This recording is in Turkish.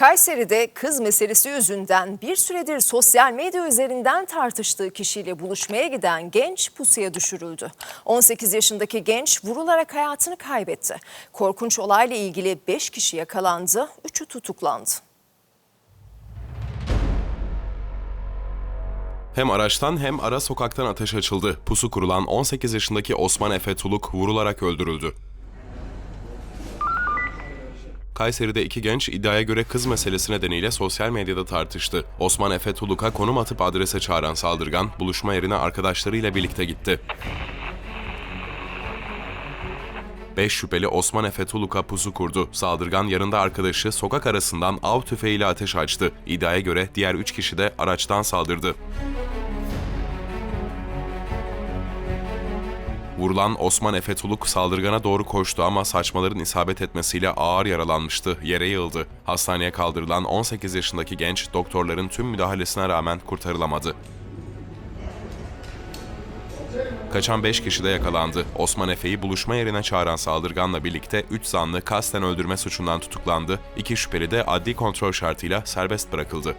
Kayseri'de kız meselesi yüzünden bir süredir sosyal medya üzerinden tartıştığı kişiyle buluşmaya giden genç pusuya düşürüldü. 18 yaşındaki genç vurularak hayatını kaybetti. Korkunç olayla ilgili 5 kişi yakalandı, 3'ü tutuklandı. Hem araçtan hem ara sokaktan ateş açıldı. Pusu kurulan 18 yaşındaki Osman Efe Tuluk vurularak öldürüldü. Kayseri'de iki genç iddiaya göre kız meselesi nedeniyle sosyal medyada tartıştı. Osman Efe Tuluk'a konum atıp adrese çağıran saldırgan buluşma yerine arkadaşlarıyla birlikte gitti. 5 şüpheli Osman Efe Tuluk'a pusu kurdu. Saldırgan yanında arkadaşı sokak arasından av tüfeğiyle ateş açtı. İddiaya göre diğer 3 kişi de araçtan saldırdı. Vurulan Osman Efe Tuluk saldırgana doğru koştu ama saçmaların isabet etmesiyle ağır yaralanmıştı, yere yığıldı. Hastaneye kaldırılan 18 yaşındaki genç doktorların tüm müdahalesine rağmen kurtarılamadı. Kaçan 5 kişi de yakalandı. Osman Efe'yi buluşma yerine çağıran saldırganla birlikte 3 zanlı kasten öldürme suçundan tutuklandı. 2 şüpheli de adli kontrol şartıyla serbest bırakıldı.